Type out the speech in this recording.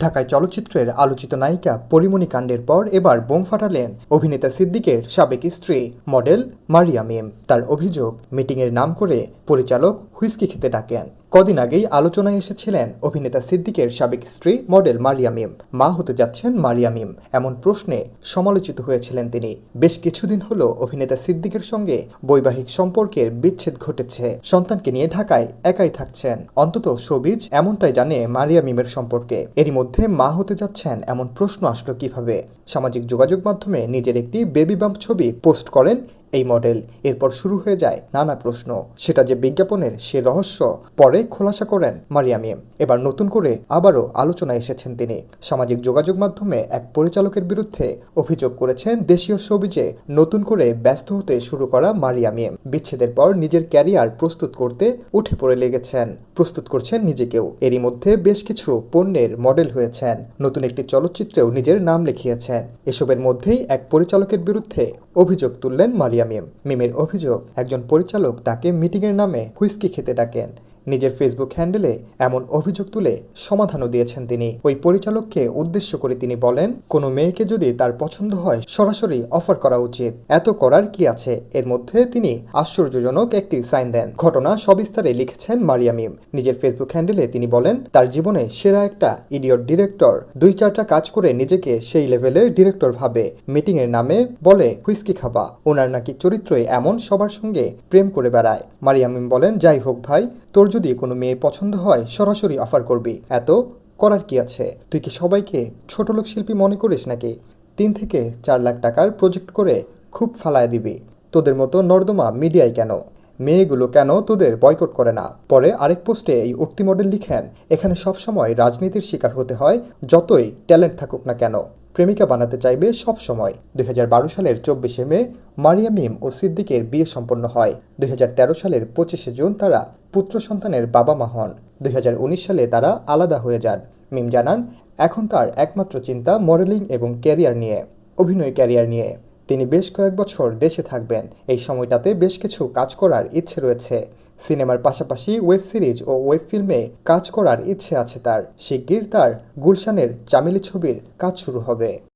ঢাকায় চলচ্চিত্রের আলোচিত নায়িকা পরিমণি কাণ্ডের পর এবার বোম ফাটালেন অভিনেতা সিদ্দিকের সাবেক স্ত্রী মডেল মারিয়া মেম। তার অভিযোগ, মিটিংয়ের নাম করে পরিচালক হুইস্কি খেতে ডাকেন। কদিন আগেই আলোচনায় এসেছিলেন অভিনেতা সিদ্দিকের সাবেক স্ত্রী মডেল মারিয়া মিম। মা হতে যাচ্ছেন মারিয়া মিম। এমন প্রশ্নে সমালোচিত হয়েছিলেন তিনি। বেশ কিছুদিন হলো অভিনেতা সিদ্দিকের সঙ্গে বৈবাহিক সম্পর্কের বিচ্ছেদ ঘটেছে। সন্তানকে নিয়ে ঢাকায় একাই থাকছেন। অন্তত শোবিজ এমনটাই জানে মারিয়া মিমের সম্পর্কে। এরই মধ্যে মা হতে যাচ্ছেন এমন প্রশ্ন আসলো কীভাবে? সামাজিক যোগাযোগ মাধ্যমে নিজের একটি বেবি বাম্প ছবি পোস্ট করেন এই মডেল এরপর শুরু হয়ে যায় নানা প্রশ্ন। সেটা যে বিজ্ঞাপনের সে রহস্য। পরে খোলাসা করেন মারিয়া মিম এবার নতুন করে আবারও আলোচনায় এসেছেন তিনি। সামাজিক যোগাযোগ মাধ্যমে এক পরিচালকের বিরুদ্ধে অভিযোগ করেছেন দেশীয় ছবিজে নতুন করে ব্যস্ত হতে শুরু করা মারিয়া মিম বিচ্ছেদের পর নিজের ক্যারিয়ার প্রস্তুত করতে উঠে পড়ে লেগেছেন। প্রস্তুত করছেন নিজেকেও। এরই মধ্যে বেশ কিছু পণ্যের মডেল হয়েছেন। নতুন একটি চলচ্চিত্রেও নিজের নাম লিখিয়েছেন। এসবের মধ্যেই এক পরিচালকের বিরুদ্ধে অভিযোগ তুললেন মারিয়া মিম। মিমের অভিযোগ একজন পরিচালক তাকে মিটিংয়ের নামে হুইস্কি খেতে ডাকেন। নিজের ফেসবুক হ্যান্ডেলে এমন অভিযোগ তুলে সমাধানও দিয়েছেন তিনি। ওই পরিচালককে উদ্দেশ্য করে তিনি বলেন, কোনো মেয়েকে যদি তার পছন্দ হয়, সরাসরি অফার করা উচিত। এত করার কি আছে? এর মধ্যে তিনি আশ্চর্যজনক একটি সাইন দেন। ঘটনা সবিস্তারে লিখেছেন মারিয়া মিম। নিজের ফেসবুক হ্যান্ডেলে তিনি বলেন, তার জীবনে সেরা একটা ইডিয়ট ডিরেক্টর দুই চারটা কাজ করে নিজেকে সেই লেভেলের ডিরেক্টর ভাবে। মিটিং এর নামে বলে, হুইস্কি খাবা। ওনার নাকি চরিত্রই এমন সবার সঙ্গে প্রেম করে বেড়ায়। মারিয়ামিম বলেন, যাই হোক ভাই, তোর যদি কোনো মেয়ে পছন্দ হয়, সরাসরি অফার করবি। এত? করার কি আছে? তুই কি সবাইকে ছোটলোক শিল্পী মনে করিস নাকি? তিন থেকে চার লাখ টাকার প্রজেক্ট করে খুব ফালায় দিবি। তোদের মতো নর্দমা মিডিয়ায় কেন? মেয়েগুলো কেন তোদের বয়কট করে না? পরে আরেক পোস্টে এই উঠতি মডেল লিখেন, এখানে সবসময় রাজনীতির শিকার হতে হয়, যতই ট্যালেন্ট থাকুক না কেন। প্রেমিকা বানাতে চাইবে সব সময়। দু হাজার বারো সালের চব্বিশে মে মারিয়া মিম ও সিদ্দিকের বিয়ে সম্পন্ন হয়। দু হাজার তেরো সালের পঁচিশে জুন তারা পুত্র সন্তানের বাবা মা হন। দুই হাজার উনিশ সালে তারা আলাদা হয়ে যান। মিম জানান, এখন তার একমাত্র চিন্তা মডেলিং এবং ক্যারিয়ার নিয়ে, অভিনয় ক্যারিয়ার নিয়ে। তিনি বেশ কয়েক বছর দেশে থাকবেন। এই সময়টাতে বেশ কিছু কাজ করার ইচ্ছে রয়েছে। সিনেমার পাশাপাশি ওয়েব সিরিজ ও ওয়েব ফিল্মে কাজ করার ইচ্ছে আছে তার। শিগগির তার গুলশানের চামেলি ছবির কাজ শুরু হবে।